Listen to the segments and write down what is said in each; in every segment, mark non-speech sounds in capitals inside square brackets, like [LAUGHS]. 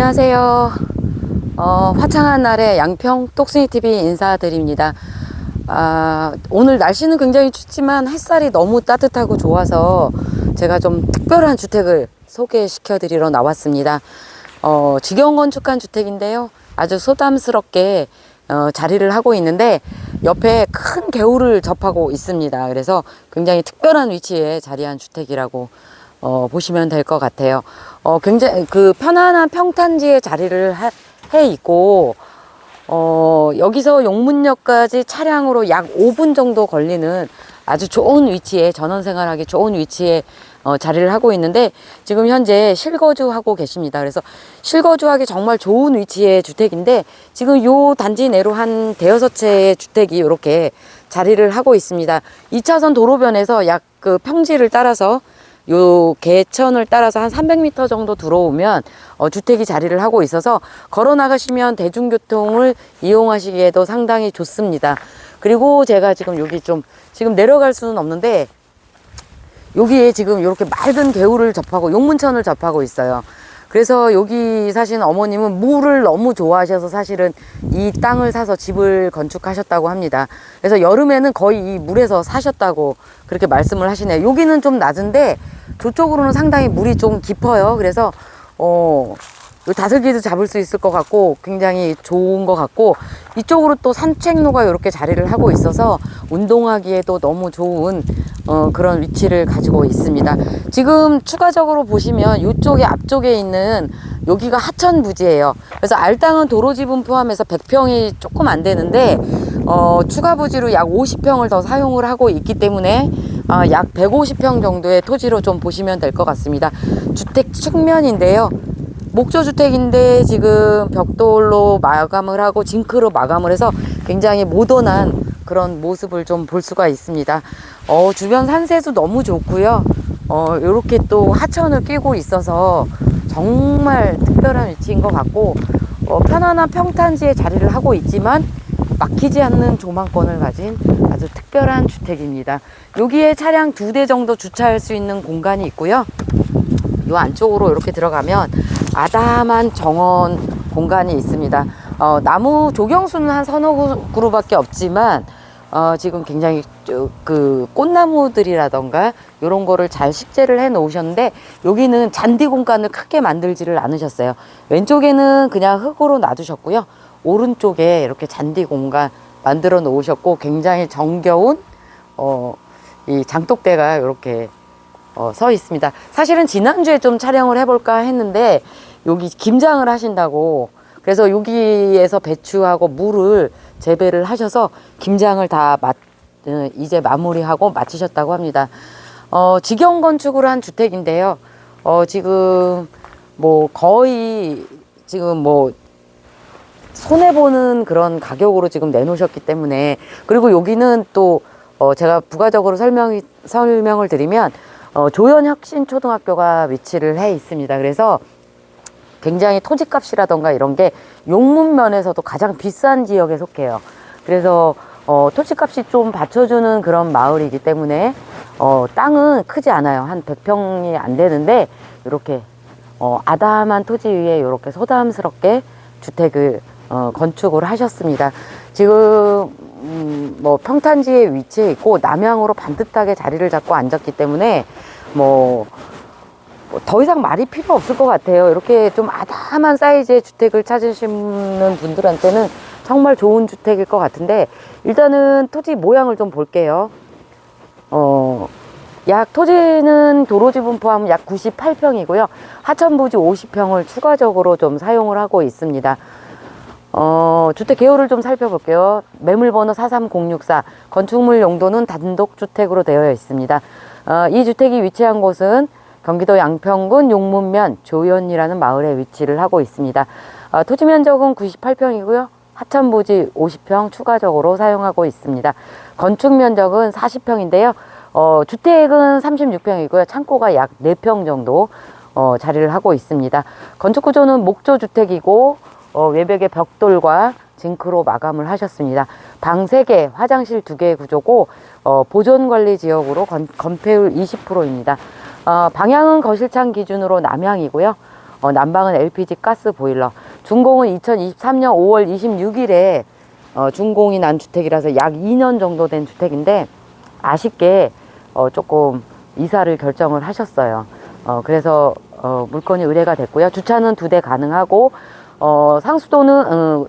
안녕하세요. 어, 화창한 날에 양평 똑순이 TV 인사드립니다. 아, 오늘 날씨는 굉장히 춥지만 햇살이 너무 따뜻하고 좋아서 제가 좀 특별한 주택을 소개시켜 드리러 나왔습니다. 어, 직영 건축한 주택인데요. 아주 소담스럽게 어, 자리를 하고 있는데 옆에 큰 개울을 접하고 있습니다. 그래서 굉장히 특별한 위치에 자리한 주택이라고 어, 보시면 될 것 같아요. 어, 굉장히 그 편안한 평탄지에 자리를 하- 해 있고 어, 여기서 용문역까지 차량으로 약 5분 정도 걸리는 아주 좋은 위치에 전원 생활하기 좋은 위치에 어, 자리를 하고 있는데 지금 현재 실거주하고 계십니다. 그래서 실거주하기 정말 좋은 위치의 주택인데 지금 요 단지 내로 한 대여섯 채의 주택이 이렇게 자리를 하고 있습니다. 2차선 도로변에서 약 그 평지를 따라서 요 개천을 따라서 한 300m 정도 들어오면 어, 주택이 자리를 하고 있어서 걸어 나가시면 대중교통을 이용하시기에도 상당히 좋습니다. 그리고 제가 지금 여기 좀 지금 내려갈 수는 없는데 여기에 지금 이렇게 맑은 개울을 접하고 용문천을 접하고 있어요. 그래서 여기 사시는 어머님은 물을 너무 좋아하셔서 사실은 이 땅을 사서 집을 건축하셨다고 합니다. 그래서 여름에는 거의 이 물에서 사셨다고 그렇게 말씀을 하시네요. 여기는 좀 낮은데 저쪽으로는 상당히 물이 좀 깊어요. 그래서 어, 요 다슬기도 잡을 수 있을 것 같고 굉장히 좋은 것 같고 이쪽으로 또 산책로가 이렇게 자리를 하고 있어서 운동하기에도 너무 좋은 어, 그런 위치를 가지고 있습니다. 지금 추가적으로 보시면 이쪽에 앞쪽에 있는 여기가 하천 부지예요. 그래서 알땅은 도로 지분 포함해서 100평이 조금 안 되는데 어, 추가 부지로 약 50평을 더 사용을 하고 있기 때문에 어, 약 150평 정도의 토지로 좀 보시면 될 것 같습니다. 주택 측면인데요. 목조 주택인데 지금 벽돌로 마감을 하고 징크로 마감을 해서 굉장히 모던한 그런 모습을 좀 볼 수가 있습니다. 어, 주변 산세도 너무 좋고요. 어, 이렇게 또 하천을 끼고 있어서 정말 특별한 위치인 것 같고 어, 편안한 평탄지에 자리를 하고 있지만 막히지 않는 조망권을 가진 아주 특별한 주택입니다. 여기에 차량 두 대 정도 주차할 수 있는 공간이 있고요. 요 안쪽으로 이렇게 들어가면 아담한 정원 공간이 있습니다. 어, 나무 조경수는 한 서너 그루밖에 없지만 어, 지금 굉장히 저- 그 꽃나무들이라던가 이런 거를 잘 식재를 해 놓으셨는데 여기는 잔디 공간을 크게 만들지를 않으셨어요. 왼쪽에는 그냥 흙으로 놔두셨고요. 오른쪽에 이렇게 잔디 공간 만들어 놓으셨고 굉장히 정겨운 어, 이 장독대가 이렇게 어, 서 있습니다. 사실은 지난주에 좀 촬영을 해볼까 했는데 여기 김장을 하신다고 그래서 여기에서 배추하고 물을 재배를 하셔서 김장을 다 마, 어, 이제 마무리하고 마치셨다고 합니다. 어, 직영 건축으로 한 주택인데요. 어, 지금 뭐 거의 지금 뭐 손해보는 그런 가격으로 지금 내놓으셨기 때문에 그리고 여기는 또 어, 제가 부가적으로 설명이, 설명을 드리면 어, 조연혁신초등학교가 위치를 해 있습니다. 그래서 굉장히 토지값이라던가 이런 게 용문면에서도 가장 비싼 지역에 속해요. 그래서 어, 토지값이 좀 받쳐주는 그런 마을이기 때문에 어, 땅은 크지 않아요. 한 100평이 안 되는데 이렇게 어, 아담한 토지 위에 이렇게 소담스럽게 주택을 어, 건축을 하셨습니다. 지금 음, 뭐 평탄지에 위치해 있고 남향으로 반듯하게 자리를 잡고 앉았기 때문에 뭐 더 이상 말이 필요 없을 것 같아요. 이렇게 좀 아담한 사이즈의 주택을 찾으시는 분들한테는 정말 좋은 주택일 것 같은데 일단은 토지 모양을 좀 볼게요. 어, 약 토지는 도로 지분 포함 약 98평이고요. 하천 부지 50평을 추가적으로 좀 사용을 하고 있습니다. 어, 주택 개요를 좀 살펴볼게요. 매물번호 43064, 건축물 용도는 단독 주택으로 되어 있습니다. 어, 이 주택이 위치한 곳은 경기도 양평군 용문면 조연이라는 마을에 위치를 하고 있습니다. 어, 토지 면적은 98평이고요. 하천부지 50평 추가적으로 사용하고 있습니다. 건축 면적은 40평인데요. 어, 주택은 36평이고요. 창고가 약 4평 정도 어, 자리를 하고 있습니다. 건축 구조는 목조 주택이고 어, 외벽에 벽돌과 징크로 마감을 하셨습니다. 방 3개, 화장실 2개의 구조고 어, 보존관리 지역으로 건, 건폐율 20%입니다. 어, 방향은 거실창 기준으로 남향이고요. 어, 난방은 LPG 가스 보일러. 준공은 2023년 5월 26일에 어, 준공이 난 주택이라서 약 2년 정도 된 주택인데 아쉽게 어, 조금 이사를 결정을 하셨어요. 어, 그래서 어, 물건이 의뢰가 됐고요. 주차는 두 대 가능하고 어, 상수도는 어,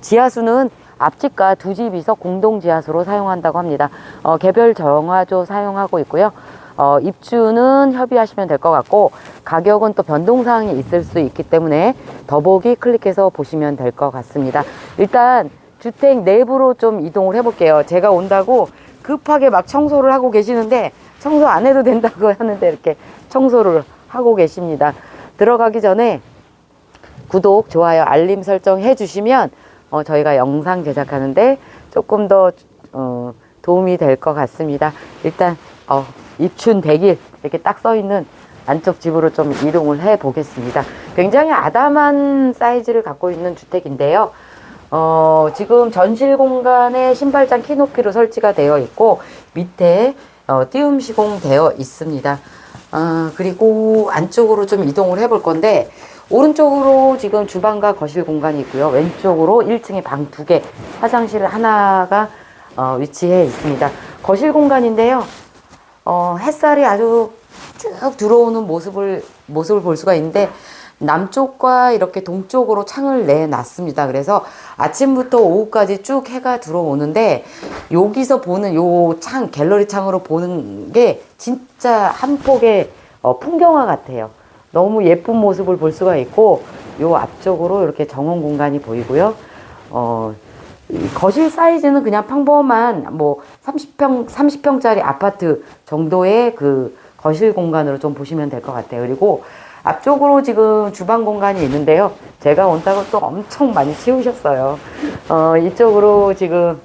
지하수는 앞집과 두 집이서 공동 지하수로 사용한다고 합니다. 어, 개별 정화조 사용하고 있고요. 어, 입주는 협의하시면 될 것 같고 가격은 또 변동사항이 있을 수 있기 때문에 더보기 클릭해서 보시면 될 것 같습니다. 일단 주택 내부로 좀 이동을 해볼게요. 제가 온다고 급하게 막 청소를 하고 계시는데 청소 안 해도 된다고 [LAUGHS] 하는데 이렇게 청소를 하고 계십니다. 들어가기 전에 구독, 좋아요, 알림 설정 해주시면 어, 저희가 영상 제작하는데 조금 더 어, 도움이 될 것 같습니다. 일단 어, 입춘 100일 이렇게 딱 써 있는 안쪽 집으로 좀 이동을 해 보겠습니다. 굉장히 아담한 사이즈를 갖고 있는 주택인데요. 어, 지금 전실 공간에 신발장 키높이로 설치가 되어 있고 밑에 어, 띄움 시공되어 있습니다. 아, 그리고 안쪽으로 좀 이동을 해 볼 건데 오른쪽으로 지금 주방과 거실 공간이 있고요. 왼쪽으로 1층에 방 두 개, 화장실 하나가 어, 위치해 있습니다. 거실 공간인데요. 어, 햇살이 아주 쭉 들어오는 모습을 모습을 볼 수가 있는데 남쪽과 이렇게 동쪽으로 창을 내놨습니다. 그래서 아침부터 오후까지 쭉 해가 들어오는데 여기서 보는 요 창 갤러리 창으로 보는 게 진짜 한 폭의 어, 풍경화 같아요. 너무 예쁜 모습을 볼 수가 있고 요 앞쪽으로 이렇게 정원 공간이 보이고요. 어, 이 거실 사이즈는 그냥 평범한 뭐 30평 30평짜리 아파트 정도의 그 거실 공간으로 좀 보시면 될 것 같아요. 그리고 앞쪽으로 지금 주방 공간이 있는데요. 제가 온다고 또 엄청 많이 치우셨어요. 어, 이쪽으로 지금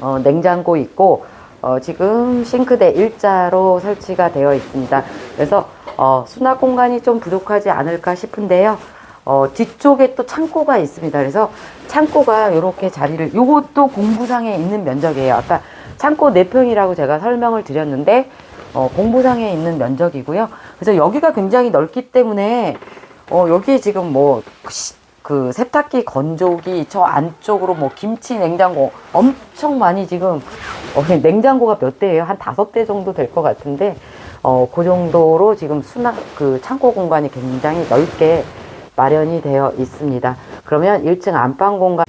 어, 냉장고 있고 어, 지금 싱크대 일자로 설치가 되어 있습니다. 그래서 어, 수납 공간이 좀 부족하지 않을까 싶은데요. 어, 뒤쪽에 또 창고가 있습니다. 그래서 창고가 이렇게 자리를, 요것도 공부상에 있는 면적이에요. 아까 창고 4평이라고 제가 설명을 드렸는데, 어, 공부상에 있는 면적이고요. 그래서 여기가 굉장히 넓기 때문에, 어, 여기 지금 뭐, 시- 그 세탁기 건조기 저 안쪽으로 뭐 김치 냉장고 엄청 많이 지금 어, 냉장고가 몇 대예요? 한 다섯 대 정도 될 것 같은데 어, 그 정도로 지금 수납 그 창고 공간이 굉장히 넓게 마련이 되어 있습니다. 그러면 1층 안방 공간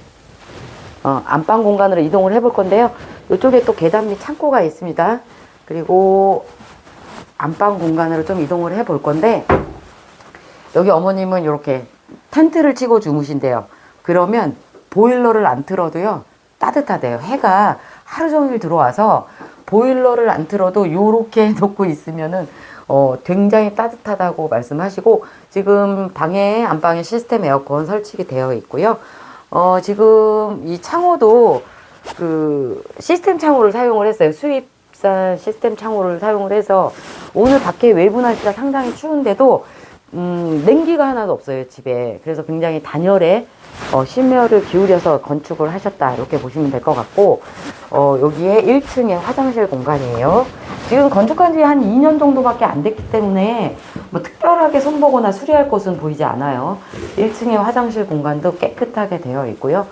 어, 안방 공간으로 이동을 해볼 건데요. 이쪽에 또 계단 및 창고가 있습니다. 그리고 안방 공간으로 좀 이동을 해볼 건데 여기 어머님은 이렇게 텐트를 치고 주무신대요. 그러면 보일러를 안 틀어도요 따뜻하대요. 해가 하루 종일 들어와서 보일러를 안 틀어도 요렇게 [LAUGHS] 놓고 있으면은 어 굉장히 따뜻하다고 말씀하시고 지금 방에 안방에 시스템 에어컨 설치가 되어 있고요. 어 지금 이 창호도 그 시스템 창호를 사용을 했어요. 수입산 시스템 창호를 사용을 해서 오늘 밖에 외부 날씨가 상당히 추운데도 음, 냉기가 하나도 없어요, 집에. 그래서 굉장히 단열에 어, 심혈을 기울여서 건축을 하셨다. 이렇게 보시면 될 것 같고, 어, 여기에 1층에 화장실 공간이에요. 지금 건축한 지 한 2년 정도밖에 안 됐기 때문에 뭐 특별하게 손보거나 수리할 것은 보이지 않아요. 1층에 화장실 공간도 깨끗하게 되어 있고요.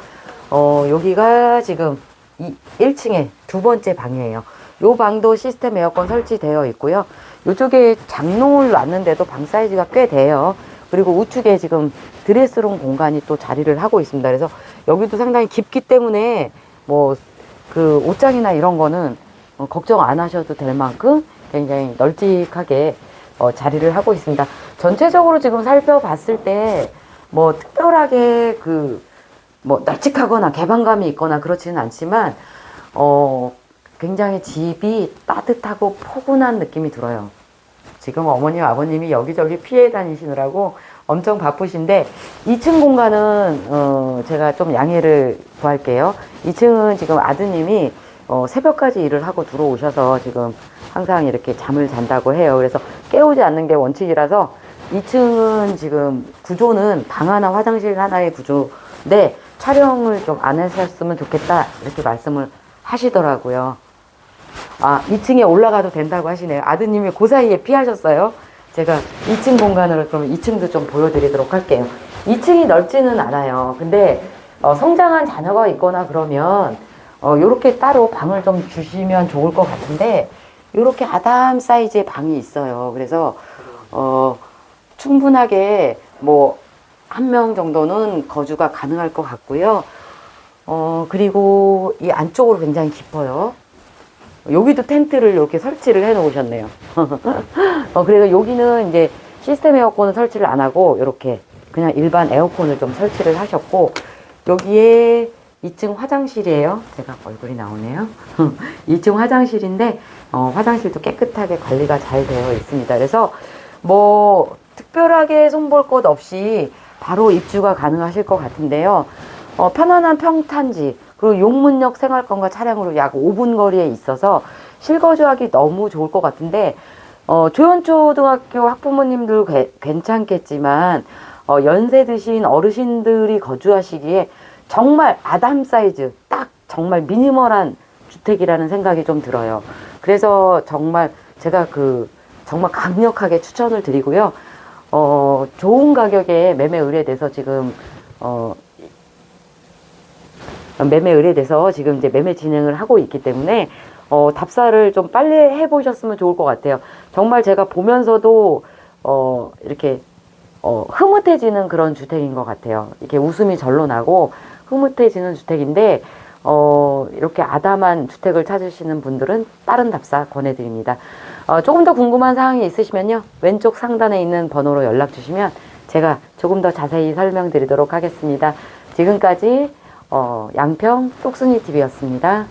어, 여기가 지금 이 1층에 두 번째 방이에요. 요 방도 시스템 에어컨 설치되어 있고요. 이쪽에 장롱을 놨는데도 방 사이즈가 꽤 돼요. 그리고 우측에 지금 드레스룸 공간이 또 자리를 하고 있습니다. 그래서 여기도 상당히 깊기 때문에 뭐 그 옷장이나 이런 거는 어, 걱정 안 하셔도 될 만큼 굉장히 널찍하게 어, 자리를 하고 있습니다. 전체적으로 지금 살펴봤을 때 뭐 특별하게 그 뭐 널찍하거나 개방감이 있거나 그렇지는 않지만 어 굉장히 집이 따뜻하고 포근한 느낌이 들어요. 지금 어머님, 아버님이 여기저기 피해 다니시느라고 엄청 바쁘신데 2층 공간은 어 제가 좀 양해를 구할게요. 2층은 지금 아드님이 어 새벽까지 일을 하고 들어오셔서 지금 항상 이렇게 잠을 잔다고 해요. 그래서 깨우지 않는 게 원칙이라서 2층은 지금 구조는 방 하나, 화장실 하나의 구조인데 촬영을 좀안 하셨으면 좋겠다 이렇게 말씀을 하시더라고요. 아, 2층에 올라가도 된다고 하시네요. 아드님이 그 사이에 피하셨어요. 제가 2층 공간으로 그럼 2층도 좀 보여드리도록 할게요. 2층이 넓지는 않아요. 근데 어, 성장한 자녀가 있거나 그러면 어, 요렇게 따로 방을 좀 주시면 좋을 것 같은데 요렇게 아담 사이즈의 방이 있어요. 그래서 어, 충분하게 뭐 한 명 정도는 거주가 가능할 것 같고요. 어, 그리고 이 안쪽으로 굉장히 깊어요. 여기도 텐트를 이렇게 설치를 해 놓으셨네요. [LAUGHS] 어, 그리고 여기는 이제 시스템 에어컨은 설치를 안 하고 이렇게 그냥 일반 에어컨을 좀 설치를 하셨고 여기에 2층 화장실이에요. 제가 얼굴이 나오네요. [LAUGHS] 2층 화장실인데 어, 화장실도 깨끗하게 관리가 잘 되어 있습니다. 그래서 뭐 특별하게 손볼 것 없이 바로 입주가 가능하실 것 같은데요. 어, 편안한 평탄지 그리고 용문역 생활권과 차량으로 약 5분 거리에 있어서 실거주하기 너무 좋을 것 같은데 어, 조연초등학교 학부모님들 게- 괜찮겠지만 어, 연세 드신 어르신들이 거주하시기에 정말 아담 사이즈 딱 정말 미니멀한 주택이라는 생각이 좀 들어요. 그래서 정말 제가 그 정말 강력하게 추천을 드리고요. 어, 좋은 가격에 매매 의뢰돼서 지금 어, 매매 의뢰돼서 지금 이제 매매 진행을 하고 있기 때문에 어, 답사를 좀 빨리 해보셨으면 좋을 것 같아요. 정말 제가 보면서도 어, 이렇게 어, 흐뭇해지는 그런 주택인 것 같아요. 이렇게 웃음이 절로 나고 흐뭇해지는 주택인데 어, 이렇게 아담한 주택을 찾으시는 분들은 다른 답사 권해드립니다. 어, 조금 더 궁금한 사항이 있으시면요. 왼쪽 상단에 있는 번호로 연락 주시면 제가 조금 더 자세히 설명드리도록 하겠습니다. 지금까지 어, 양평 똑순이 TV였습니다.